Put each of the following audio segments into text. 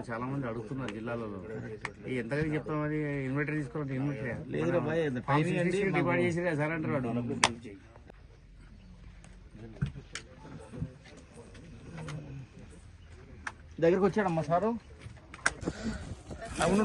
కూడా చాలా మంది అడుగుతున్నారు జిల్లాలలో. ఎంతగా చెప్తాం మరి? ఇన్వర్టర్ తీసుకోవాలి ఇన్వర్టర్ అది చేసి సార్ అంటారు వాడు. దగ్గరకు వచ్చాడమ్మా సారు. అవును.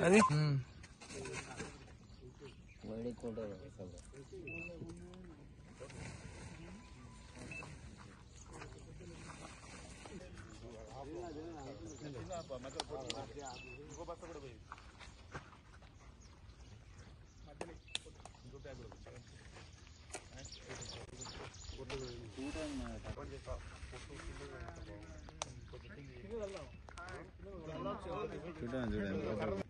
Yeah. చూడండి చూడండి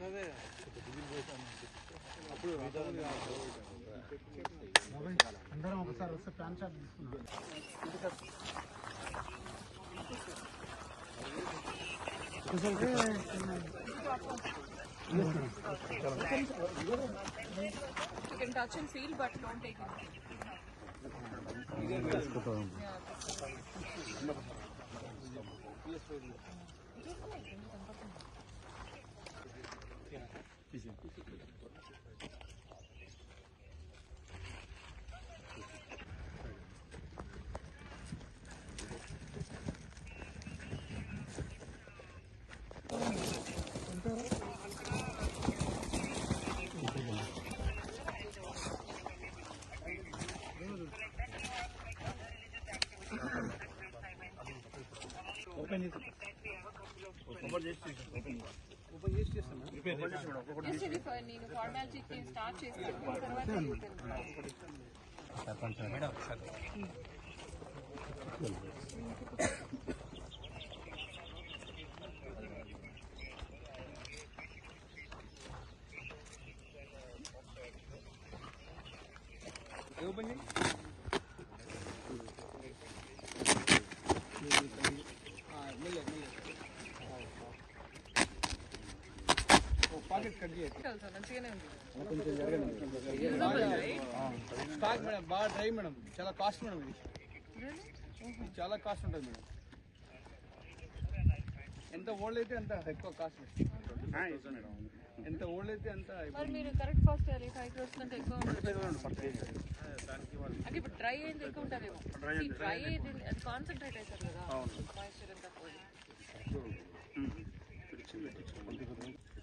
ఇట్లనే ఉన్నాయి కదా సగం చూపిస్తే సగం You can touch and feel, but don't take it. Bizim. Open it. Open it. Open it. Formality start చేస్తాను తర్వాత you can- తెలుసా, స్టాక్ మేడం బాగా డ్రై మేడం చాలా కాస్ట్ మేడం ఇది Really? ఇది చాలా కాస్ట్ ఉంటుంది మేడం ఎంత ఓల్డ్ అయితే అంత ఎక్కువ కాస్ట్ ఎంత ఓల్డ్ అయితే అంత మరి మీరు కరెక్ట్ కాస్ట్ ఫైవ్ క్రోర్స్ కంటే ఎక్కువ ఉంటుంది అంటే ఇప్పుడు డ్రై అయింది ఎక్కువ ఉంటుందేమో డ్రై అయింది అది కాన్సన్ట్రేట్ అవుతుంది కదా మాయిశ్చర్ అంతా పోయి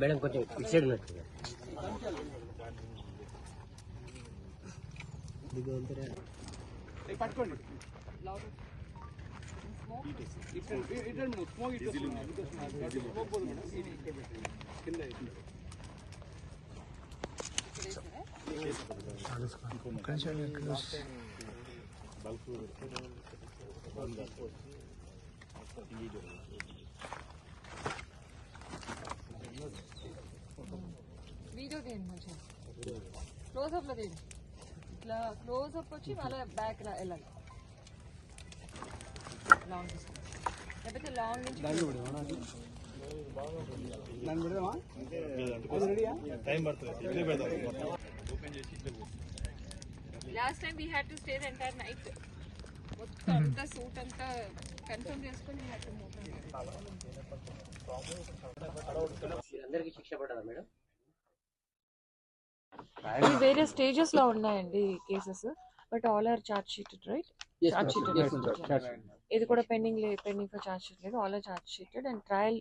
మేడం కొంచెం ఇటు సైడ్ ఉన్నట్టు ఏ, పట్టుకోండి. ఇటు స్మోక్ ఇటు. స్మోక్ పోదు మేడం. కింద వేసారా? వీడియో తీయండి మంచిగా. క్లోజ్అప్లో తీయండి. ఇట్లా క్లోజ్అప్ వచ్చి మళ్ళీ బ్యాక్ వెళ్ళాలి. లాంగ్ లేకపోతే లాంగ్ నుంచి దాన్ని పెడదామా? అది రెడీయా last time we had to stay the entire night మొత్తం అంతా సూట్ అంతా కన్ఫర్మ్ చేసుకొని to move on. అందరికి శిక్ష పడ్డదా మేడం? వేరే స్టేజెస్లో ఉన్నాయండి cases but all are charge sheeted right charge sheeted ఇది కూడా pending pending for charge sheet లేదు. All are charge sheeted and trial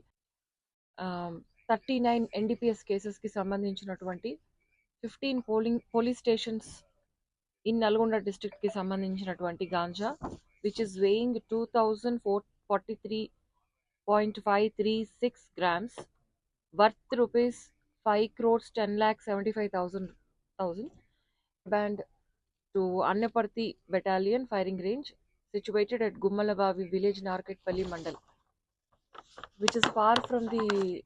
thirty nine NDPS కేసెస్కి సంబంధించినటువంటి fifteen polling police stations in Nalgonda district కి సంబంధించినటువంటి ganja which is weighing two thousand four forty three point five three six grams worth rupees five crores ten lakh seventy five thousand thousand band to Annaparthi battalion firing range situated at Gummalabavi village, Narkatpalli Mandal, which is far from the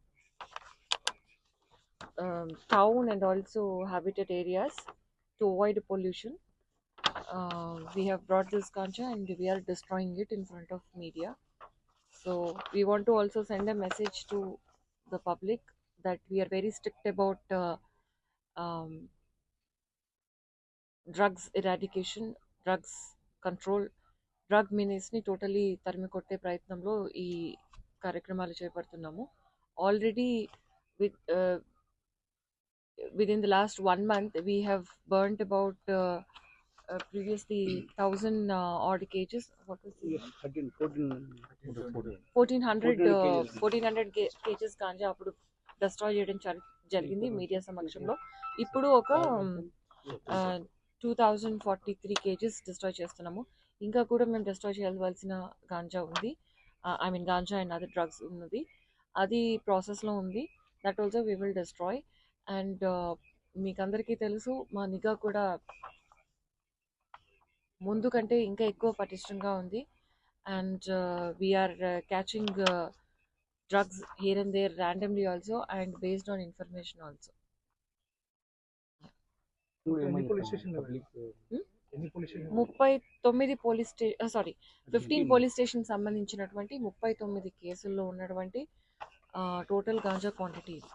um, town and also habitat areas to avoid pollution. Uh, we have brought this ganja and we are destroying it in front of media. So we want to also send a message to the public that we are very strict about uh, um, drugs eradication, drugs control, drug మినిస్ని totally తరిమి కొట్టే ప్రయత్నంలో ఈ కార్యక్రమాలు చేపడుతున్నాము already with with in the last one month we have burned about previously thousand odd KGs thirteen fourteen fourteen hundred 1400 kgs. Fourteen hundred KGs ganja అప్పుడు destroy చేయడం జరి- జరిగింది మీడియా సమక్షంలో. ఇప్పుడు ఒక two thousand forty three KGs destroy చేస్తున్నాము. ఇంకా కూడా మేము డిస్ట్రాయ్ చేయవలసిన గాంజా ఉంది. I mean ganja and other drugs ఉన్నది. అది ప్రాసెస్లో ఉంది. That also we will destroy and మీకు అందరికీ తెలుసు మా నిఘా కూడా ముందు కంటే ఇంకా ఎక్కువ పటిష్టంగా ఉంది. and we are catching drugs here and there randomly also and based on information also. ఎన్ని పోలీస్ స్టేషన్ Hmm? ఎన్ని పోలీస్ స్టేషన్ ముప్పై తొమ్మిది పోలీస్ స్టే సారీ ఫిఫ్టీన్ పోలీస్ స్టేషన్ సంబంధించినటువంటి ముప్పై తొమ్మిది కేసుల్లో ఉన్నటువంటి టోటల్ గాంజా క్వాంటిటీ ఇది.